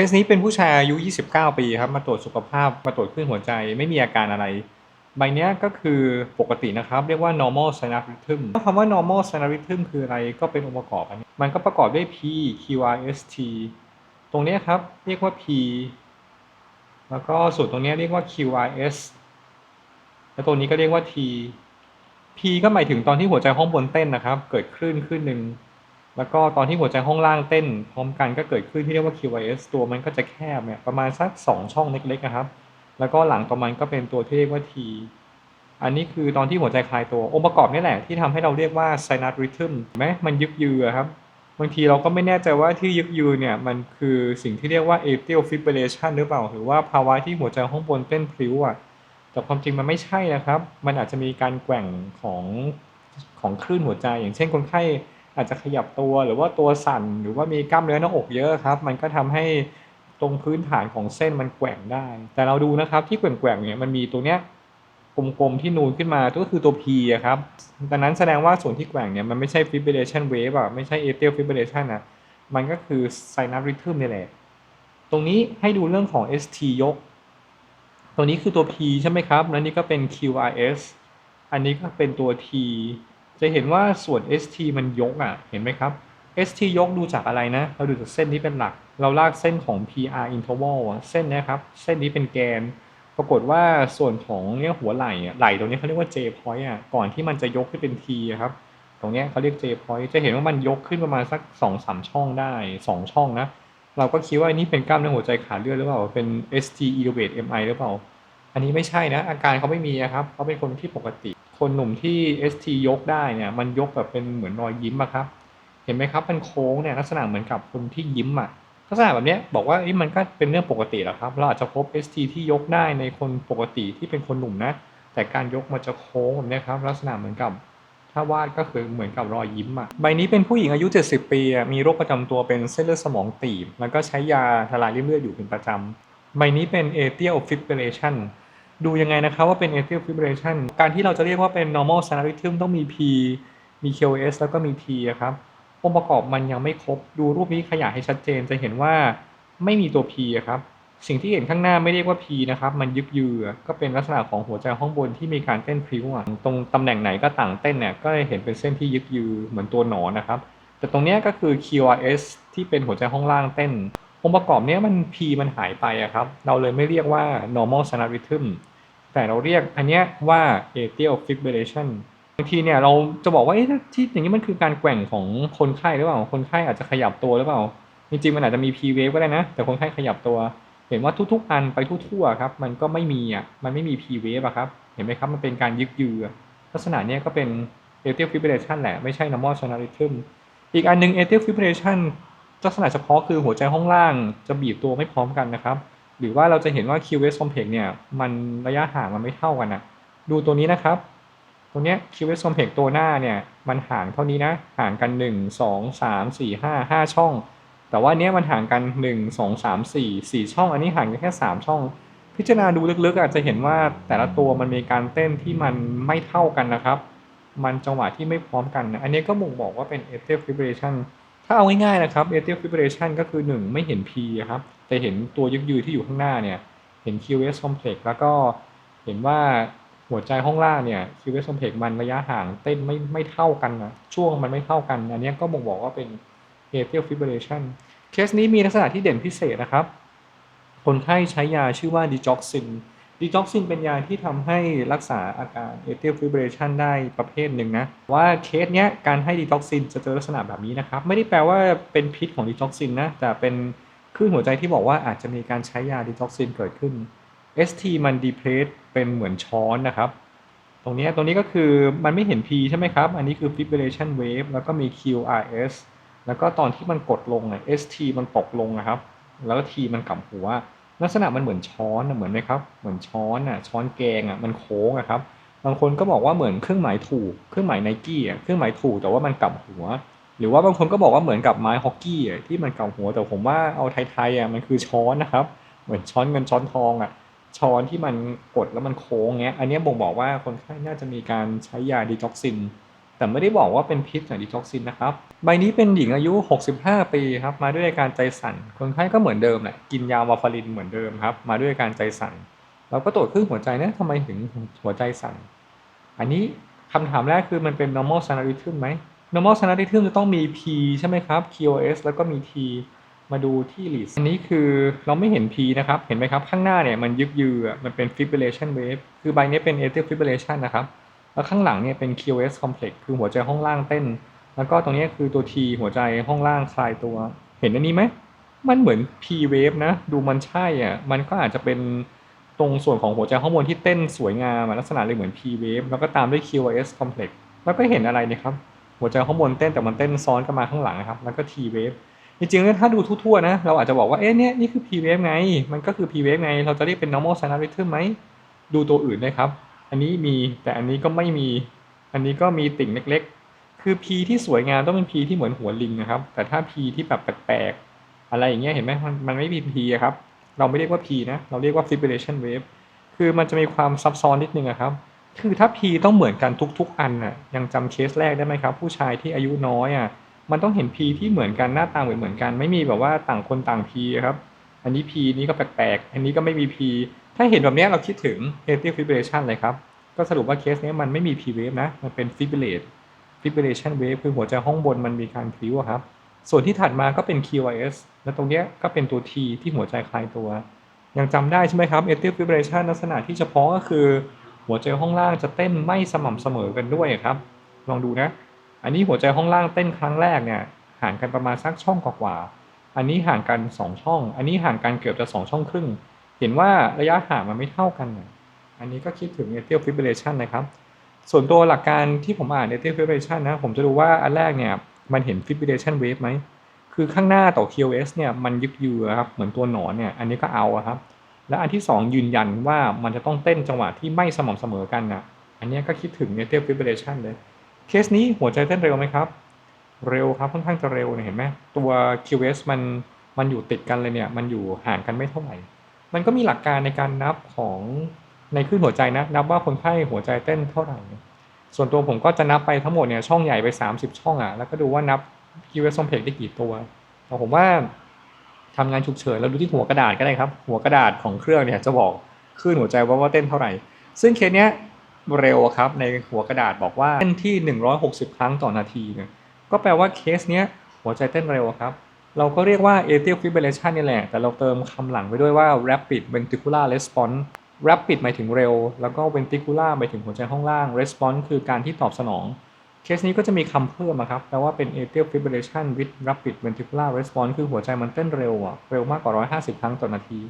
คสนี้เป็นผู้ชายอายุ 29 ปีครับ มาตรวจสุขภาพ มาตรวจคลื่นหัวใจ ไม่มีอาการอะไร ใบนี้ก็คือปกตินะครับ เรียกว่า normal sinus rhythm คำว่า normal sinus rhythm คืออะไร ก็เป็นองค์ประกอบอันนี้ มันก็ประกอบด้วย P Q R S T ตรงนี้ครับ เรียกว่า P แล้วก็ส่วนตรงนี้เรียกว่า Q R S แล้วตัวนี้ก็เรียกว่า T P ก็หมายถึงตอนที่หัวใจห้องบนเต้นนะครับ เกิดคลื่นคลื่นหนึ่ง แล้วก็ตอนที่หัวใจห้องล่างเต้น พร้อมกันก็เกิดขึ้นที่เรียกว่า QRS ตัวมันก็จะแคบเนี่ยประมาณสัก 2 ช่องเล็กๆนะครับ แล้วก็หลังตรงมันก็เป็นตัวที่เรียกว่า T อันนี้คือตอนที่หัวใจคลายตัวองค์ประกอบนี่แหละที่ทำให้เราเรียกว่า sinus rhythm ไหมมันยึกยือครับ บางทีเราก็ไม่แน่ใจว่าที่ยึกยือเนี่ยมันคือสิ่งที่เรียกว่า atrial fibrillation หรือเปล่า หรือว่าภาวะที่หัวใจห้องบนเต้นพลิ้วอะแต่ความจริงมันไม่ใช่นะครับ มันอาจจะมีการแกว่งของของคลื่นหัวใจ อย่างเช่นคนไข้ อาจจะขยับตัวหรือว่าตัวสั่นหรือว่ามีกล้ามเนื้อหน้าอกเยอะครับ มันก็ทำให้ตรงพื้นฐานของเส้นมันแกว่งได้ แต่เราดูนะครับที่แกว่งๆเนี่ยมันมีตัวเนี้ยกลมๆที่นูนขึ้นมาก็คือตัว P อะครับดังนั้นแสดงว่าส่วนที่แกว่งเนี่ยมันไม่ใช่ fibrillation wave อะไม่ใช่ atrial fibrillation อะมันก็คือ sinus rhythm นี่แหละ ตรงนี้ให้ดูเรื่องของ ST ยก ตัวนี้คือตัว P ใช่ไหมครับ แล้วนี่ก็เป็น QRS อันนี้ก็เป็นตัว T จะเห็นว่าส่วน ST มันยกอะ เห็นไหมครับ ST ยกดูจากอะไรนะ เราดูจากเส้นที่เป็นหลัก เราลากเส้นของ PR interval เส้นนี้ครับ เส้นนี้เป็นแกน ปรากฏว่าส่วนของเนี่ยหัวไหล่ไหล่ตรงนี้เขาเรียกว่า J point อะ ก่อนที่มันจะยกขึ้นเป็น T ครับ ตรงนี้เขาเรียก J point จะเห็นว่ามันยกขึ้นประมาณสัก2อสมช่องได้ 2 ช่องนะ เราก็คิดว่านนี้เป็นกล้ามเนื้อหัวใจขาดเลือดหรือเปล่า เป็น ST elevate MI หรือเปล่า อันนี้ไม่ใช่นะ อาการเขาไม่มีครับ เขาเป็นคนที่ปกติ คนหนุ่มที่ ST ยกได้เนี่ย มันยกแบบเป็นเหมือนรอยยิ้มอะครับ เห็นไหมครับมันโค้งเนี่ยลักษณะเหมือนกับคนที่ยิ้มอะลักษณะแบบเนี้ยบอกว่าอ้มันก็เป็นเรื่องปกติแหละครับ เราอาจจะพบ ST ที่ยกได้ในคนปกติที่เป็นคนหนุ่มนะ แต่การยกมันจะโค้งแบบนี้ครับ ลักษณะเหมือนกับ ถ้าวาดก็คือเหมือนกับรอยยิ้มอะใบนี้เป็นผู้หญิงอายุ 70 ปีมีโรคประจำตัวเป็นเส้นเลือดสมองตีบ แล้วก็ใช้ยาทลายริ่มเลือดอยู่เป็นประจำใบนี้เป็น atrial fibrillation ดูยังไงนะครับว่าเป็น atrial fibrillation การที่เราจะเรียกว่าเป็น normal sinus rhythm ต้องมี P มี QS แล้วก็มี T ครับองค์ประกอบมันยังไม่ครบ ดูรูปนี้ขยายให้ชัดเจนจะเห็นว่าไม่มีตัว P ครับ สิ่งที่เห็นข้างหน้าไม่เรียกว่า P นะครับ มันยึกยือก็เป็นลักษณะของหัวใจห้องบนที่มีการเต้นพริ้วตรงตำแหน่งไหนก็ต่างเต้นเนี่ยก็เลยเห็นเป็นเส้นที่ยึกยือเหมือนตัวหนอนนะครับ แต่ตรงเนี้ยก็คือ QRS ที่เป็นหัวใจห้องล่างเต้นองค์ประกอบเนี้ยมัน P มันหายไปครับ เราเลยไม่เรียกว่า normal sinus rhythm แต่เราเรียกอันเนี้ยว่า atrial fibrillation บางทีเนี่ยเราจะบอกว่าเอ๊ะที่อย่างนี้มันคือการแกว่งของคนไข้หรือเปล่า คนไข้อาจจะขยับตัวหรือเปล่า จริงๆมันอาจจะมี P wave ก็ได้นะ แต่คนไข้ขยับตัว เห็นว่าทุกๆ อันไปทั่วๆครับ มันก็ไม่มีอะ มันไม่มี P wave อะครับ เห็นไหมครับ มันเป็นการยึกยือ ลักษณะเนี้ยก็เป็น atrial fibrillation แหละ ไม่ใช่ normal sinus rhythm อีกอันหนึง atrial fibrillation ลักษณะเฉพาะคือหัวใจห้องล่างจะบีบตัวไม่พร้อมกันนะครับ หรือว่าเราจะเห็นว่า QS complex เนี่ยมันระยะห่างมันไม่เท่ากันนะดูตัวนี้นะครับ ตัวเนี้ย QS complex ตัวหน้าเนี่ยมันห่างเท่านี้นะห่างกัน 1 2 3 4 5 5 ช่อง แต่ว่าเนี้ยมันห่างกัน 1 2 3 4 4 ช่อง อันนี้ห่างกันแค่ 3 ช่อง พิจารณาดูลึกๆอาจจะเห็นว่าแต่ละตัวมันมีการเต้นที่มันไม่เท่ากันนะครับ มันจังหวะที่ไม่พร้อมกันนะอันนี้ก็บ่งบอกว่าเป็น atrial fibrillation ถ้าเอาง่ายๆนะครับ atrial fibrillation ก็คือ 1 ไม่เห็น P ครับ แต่เห็นตัวยึกยือที่อยู่ข้างหน้าเนี่ย เห็น QS complex แล้วก็เห็นว่าหัวใจห้องล่างเนี่ย QS complex มันระยะห่างเต้นไม่ไม่เท่ากันนะช่วงมันไม่เท่ากัน อันนี้ก็บ่งบอกว่าเป็น atrial fibrillation เคสนี้มีลักษณะที่เด่นพิเศษนะครับ คนไข้ใช้ยาชื่อว่าดิจ็อกซิน ดิจ็อกซินเป็นยาที่ทำให้รักษาอาการ atrial fibrillation ได้ประเภทหนึ่งนะ ว่าเคสเนี้ยการให้ดิจ็อกซินจะเจอลักษณะแบบนี้นะครับ ไม่ได้แปลว่าเป็นพิษของดิจ็อกซินนะ แต่เป็นคลื่นหัวใจที่บอกว่าอาจจะมีการใช้ยาดิจ็อกซินเกิดขึ้น ST มันดีเพรสเป็นเหมือนช้อนนะครับ ตรงนี้ตรงนี้ก็คือมันไม่เห็น P ใช่ไหมครับ อันนี้คือ fibrillation wave แล้วก็มี QRS แล้วก็ตอนที่มันกดลงอะ ST มันตกลงนะครับ แล้วก็ T มันกลับหัว ลักษณะมันเหมือนช้อนนะเหมือนไหมครับเหมือนช้อนอะช้อนแกงอะมันโค้งอะครับบางคนก็บอกว่าเหมือนเครื่องหมายถูกเครื่องหมายไนกี้อะเครื่องหมายถูกแต่ว่ามันกลับหัว หรือว่าบางคนก็บอกว่าเหมือนกับไม้ฮอกกี้อะที่มันกลับหัวแต่ผมว่าเอาไทยๆอะมันคือช้อนนะครับ เหมือนช้อนเงินช้อนทองอะช้อนที่มันกดแล้วมันโค้งเงี้ยอันนี้บ่งบอกว่าคนไข้น่าจะมีการใช้ยาดีจ็อกซิน แต่ไม่ได้บอกว่าเป็นพิษหรือดีท็อกซินนะครับ ใบนี้เป็นหญิงอายุ 65 ปีครับ มาด้วยอาการใจสั่น คนไข้ก็เหมือนเดิมแหละ กินยาวาฟารินเหมือนเดิมครับ มาด้วยอาการใจสั่น เราก็ตรวจคลื่นหัวใจนะทำไมถึงหัวใจสั่น อันนี้คำถามแรกคือมันเป็น normal sinus rhythm ไหม normal sinus rhythm จะต้องมี P ใช่ไหมครับ QoS แล้วก็มี T มาดูที่ lead อันนี้คือเราไม่เห็น P นะครับ เห็นไหมครับ ข้างหน้าเนี่ยมันยึกยืออมันเป็น fibrillation wave คือใบนี้เป็น atrial fibrillation นะครับ แล้วข้างหลังเนี่ยเป็น QS complex คือหัวใจห้องล่างเต้น แล้วก็ตรงนี้คือตัว T หัวใจห้องล่างคลายตัว เห็นอันนี้ไหม มันเหมือน P wave นะ ดูมันใช่อะ มันก็อาจจะเป็นตรงส่วนของหัวใจห้องบนที่เต้นสวยงามลักษณะเลยเหมือน P wave แล้วก็ตามด้วย QS complex แล้วก็เห็นอะไรเนี่ยครับ หัวใจข้างบนเต้นแต่มันเต้นซ้อนกันมาข้างหลังนะครับ แล้วก็ T wave จริงๆถ้าดูทั่วๆนะ เราอาจจะบอกว่า เอ๊ะเนี่ยนี่คือ P wave ไง มันก็คือ P wave ไง เราจะเรียกเป็น normal sinus rhythm ไหม ดูตัวอื่นด้วยครับ อันนี้มีแต่อันนี้ก็ไม่มี อันนี้ก็มีติ่งเล็กๆ คือ P ที่สวยงามต้องเป็น P ที่เหมือนหัวลิงนะครับ แต่ถ้า P ที่แบบแปลกๆ อะไรอย่างเงี้ยเห็นไหมมันมันไม่มี P อะครับ เราไม่เรียกว่า P นะ เราเรียกว่า fibrillation wave คือมันจะมีความซับซ้อนนิดนึงอะครับ คือถ้า P ต้องเหมือนกันทุกๆ อันน่ะ ยังจำเคสแรกได้ไหมครับ ผู้ชายที่อายุน้อยอะ มันต้องเห็น P ที่เหมือนกันหน้าตาเหมือนเหมือนกัน ไม่มีแบบว่าต่างคนต่าง P อะครับ อันนี้ P นี้ก็แปลกๆ อันนี้ก็ไม่มี P ถ้าเห็นแบบนี้เราคิดถึง atrial fibrillation เลยครับ ก็สรุปว่าเคสนี้มันไม่มี P wave นะ มันเป็น fibrillate fibrillation wave คือหัวใจห้องบนมันมีการพลิ้วอะครับ ส่วนที่ถัดมาก็เป็น QoS และตรงนี้ก็เป็นตัว T ที่หัวใจคลายตัว ยังจำได้ใช่ไหมครับ atrial fibrillation ลักษณะที่เฉพาะก็คือหัวใจห้องล่างจะเต้นไม่สม่ำเสมอกันด้วยครับ ลองดูนะ อันนี้หัวใจห้องล่างเต้นครั้งแรกเนี่ยห่างกันประมาณสักช่องกว่า อันนี้ห่างกัน 2 ช่อง อันนี้ห่างกันเกือบจะ 2 ช่องครึ่ง เห็นว่าระยะห่างมันไม่เท่ากันอันนี้ก็คิดถึง atrial fibrillation นะครับ ส่วนตัวหลักการที่ผมอ่าน atrial fibrillation นะ ผมจะดูว่าอันแรกเนี่ย มันเห็น fibrillation wave ไหม คือข้างหน้าต่อ QoS เนี่ย มันยึกยือครับ เหมือนตัวหนอนเนี่ย อันนี้ก็เอาครับ และอันที่ 2 ยืนยันว่ามันจะต้องเต้นจังหวะที่ไม่สม่ำเสมอกันนะอันนี้ก็คิดถึง atrial fibrillation เลย เคสนี้หัวใจเต้นเร็วไหมครับ เร็วครับ ค่อนข้างจะเร็วเนี่เห็นไหมตัว QoS มัน มันอยู่ติดกันเลยเนี่ย มันอยู่ห่างกันไม่เท่าไหร่ มันก็มีหลักการในการนับของในคลื่นหัวใจนะนับว่าคนไข้หัวใจเต้นเท่าไหร่ ส่วนตัวผมก็จะนับไปทั้งหมดเนี่ยช่องใหญ่ไป 30 ช่องอะแล้วก็ดูว่านับ QoS ซอมเพกได้กี่ตัวแต่ผมว่าทำงานฉุกเฉินเราดูที่หัวกระดาษก็ได้ครับ หัวกระดาษของเครื่องเนี่ยจะบอกคลื่นหัวใจว่าว่าเต้นเท่าไหร่ ซึ่งเคสเนี้ยเร็วครับในหัวกระดาษบอกว่าเต้นที่ 160 ครั้งต่อนาทีเนี่ยก็แปลว่าเคสเนี้ยหัวใจเต้นเร็วครับ เราก็เรียกว่า atrial fibrillation นี่แหละ แต่เราเติมคำหลังไปด้วยว่า rapid ventricular response rapid หมายถึงเร็ว แล้วก็ ventricular หมายถึงหัวใจห้องล่าง response คือการที่ตอบสนอง เคสนี้ก็จะมีคำเพิ่มครับ แปลว่าเป็น atrial fibrillation with rapid ventricular response คือหัวใจมันเต้นเร็วอะเร็วมากกว่า 150 ครั้งต่อนาที